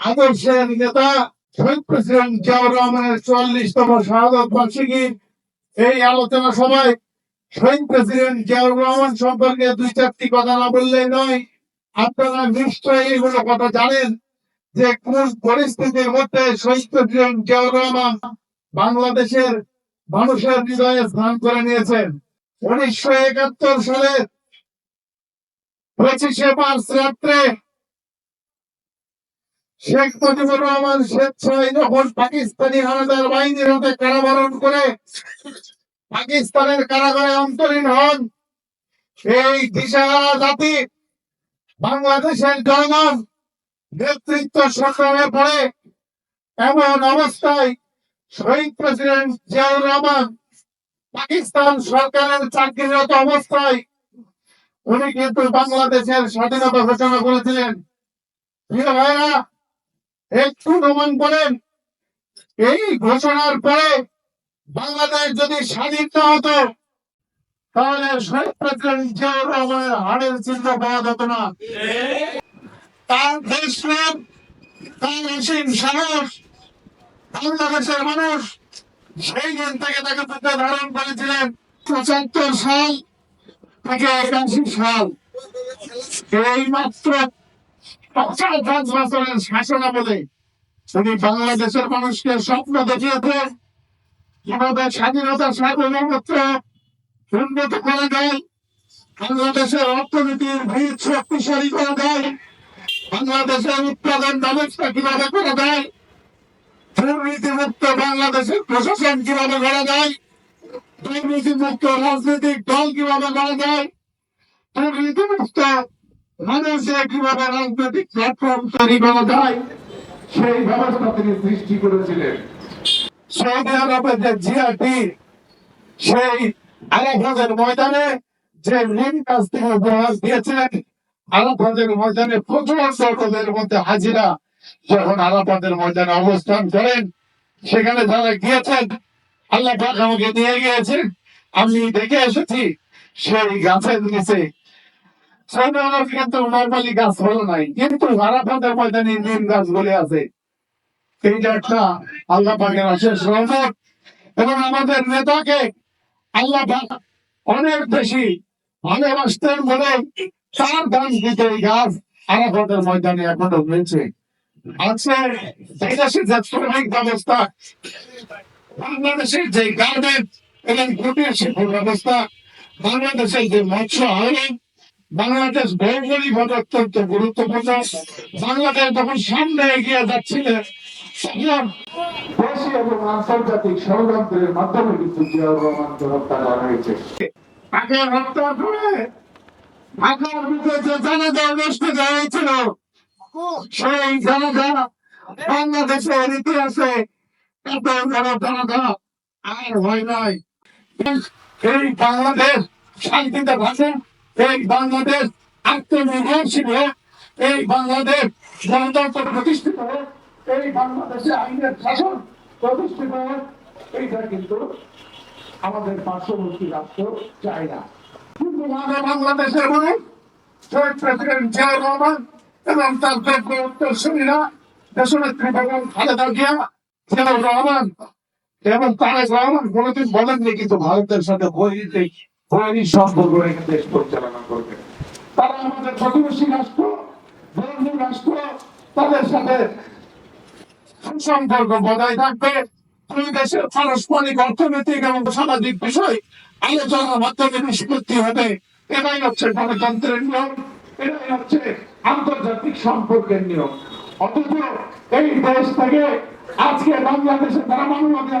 আদর্শের নেতা শহীদ প্রেসিডেন্ট জিয়াউর রহমানের চুয়াল্লিশতম শাহাদত বার্ষিকী। এই আলোচনা সভায় শহীদ প্রেসিডেন্ট জিয়াউর রহমান সম্পর্কে দুই চারটি কথা না বললেই নয়। আপনারা নিশ্চয়ই এগুলো কথা জানেন যে কোন পরিস্থিতির মধ্যে শহীদ প্রেসিডেন্ট জিয়াউর রহমান বাংলাদেশের মানুষের হৃদয়ে স্নান করে নিয়েছেন। উনিশশো একাত্তর সালের পঁচিশে মার্চ রাত্রে শেখ মুজিবুর রহমান স্বেচ্ছায় যখন পাকিস্তানি হানাদার বাহিনীর হাতে কারাবরণ করে পাকিস্তানের কারাগারে অন্তরীণ হন সেই দিশাহারা জাতি বাংলাদেশের জনগণ নেতৃত্ব সংগ্রামে পড়ে এমন অবস্থায় শহীদ প্রেসিডেন্ট জিয়াউর রহমান পাকিস্তান সরকারের চাকরিরত অবস্থায় উনি কিন্তু বাংলাদেশের স্বাধীনতা ঘোষণা করেছিলেন। প্রিয় ভাইরা একটু প্রমাণ করেন। এই ঘোষণার পরে বাংলাদেশ যদি স্বাধীন না হতো, তাহলে হাড়ের চিহ্ন পাওয়া যেত না। তার দেশপ্রেম তার অসীম সাহস, বাংলাদেশের মানুষ সেই দিন থেকে তাকে বুকে ধারণ করেছিলেন পঁচাত্তর সাল থেকে একাশি সাল। এই মাত্র শাসনামলে তিনি বাংলাদেশের মানুষকে স্বপ্ন দেখিয়েছেন কীভাবে স্বাধীনতার সার্বভৌমত্ব উন্নত করা যায় বাংলাদেশের অর্থনীতির ভিত শক্তিশালী করা যায় বাংলাদেশের উৎপাদন ব্যবস্থা কীভাবে করা যায় দুর্নীতিমুক্ত বাংলাদেশের প্রশাসন কীভাবে করা যায় দুর্নীতিমুক্ত রাজনৈতিক দল কীভাবে করা যায় দুর্নীতিমুক্ত মানুষের কীভাবে রাজনৈতিক প্ল্যাটফর্ম তৈরি করা যায়, সেই ব্যবস্থা তিনি সৃষ্টি করেছিলেন। সৌদি আরবের যে জিয়াটি সেই আরাফাতের ময়দানে যে ঋণ কাছ থেকে উপহার দিয়েছেন আরাফাতের ময়দানে প্রচুর সকলের মধ্যে হাজিরা যখন আরাফাতের ময়দানে অবস্থান করেন, সেখানে যারা গিয়েছেন, আল্লাহ আমাকে নিয়ে গিয়েছেন। আমি দেখে এসেছি, সেই গাছের নিচে নর্মালি গাছ হলো নাই, কিন্তু আরাফাতের ময়দানে নিম গাছ বলে আছে। এইটা একটা আল্লাহ পাকের আশেষ রহমত। এবং আমাদের নেতাকে আল্লাহ অনেক বেশি ভালোবাসতেন বলে তার গান দিতে এই গাছ আরাফাতের ময়দানে এখনও রয়েছে। আছে বিদেশি যে ব্যবস্থা, বাংলাদেশের যে গার্মেন্ট এবং কুটির শিল্প ব্যবস্থা, বাংলাদেশের যে মৎস্য আইন বাংলাদেশ ভৌগোলিকভাবে অত্যন্ত গুরুত্বপূর্ণ। বাংলাদেশ যখন সামনে এগিয়ে যাচ্ছিল তখন দেশীয় এবং আন্তর্জাতিক ষড়যন্ত্রের মাধ্যমে কিন্তু জিয়াউর রহমানকে হত্যা করা হয়েছে। তাকে হত্যা করে ঢাকার বুকে যে জানাজা অনুষ্ঠিত হয়েছিল সেই জানাজা বাংলাদেশের ইতিহাসে এত বড় জানাজা আর হয় নাই। এই বাংলাদেশ শান্তিতে ভাসে। এই বাংলাদেশ আত্মনির্ভরশীল হোক এই বাংলাদেশ গণতন্ত্র প্রতিষ্ঠিত হোক এই বাংলাদেশে আইনের শাসন প্রতিষ্ঠিত হোক এইটা কিন্তু আমাদের পার্শ্ববর্তী রাষ্ট্র চায় না। কিন্তু আমাদের বাংলাদেশের মানুষ শহীদ প্রেসিডেন্ট জিয়াউর রহমান এবং তার যোগ্য উত্তরসূরীরা দেশনেত্রী বেগম খালেদা জিয়া, জিয়াউর রহমান এবং তারেক রহমান কোনোদিন বলেননি কিন্তু ভারতের সাথে বৈরিক বৈরী সম্পর্ক রেখে দেশ পরিচালনা করবে। তারা আমাদের প্রতিবেশী রাষ্ট্র, বন্ধু রাষ্ট্র, তাদের সাথে সুসম্পর্ক বজায় থাকবে। দুই দেশের পারস্পরিক অর্থনৈতিক এবং সামাজিক বিষয় আলোচনার মাধ্যমে নিষ্পত্তি হবে। এটাই হচ্ছে গণতন্ত্রের নিয়ম, এটাই হচ্ছে আন্তর্জাতিক সম্পর্কের নিয়ম। অথচ এই দেশ থেকে আজকে বাংলাদেশে যারা মানবতা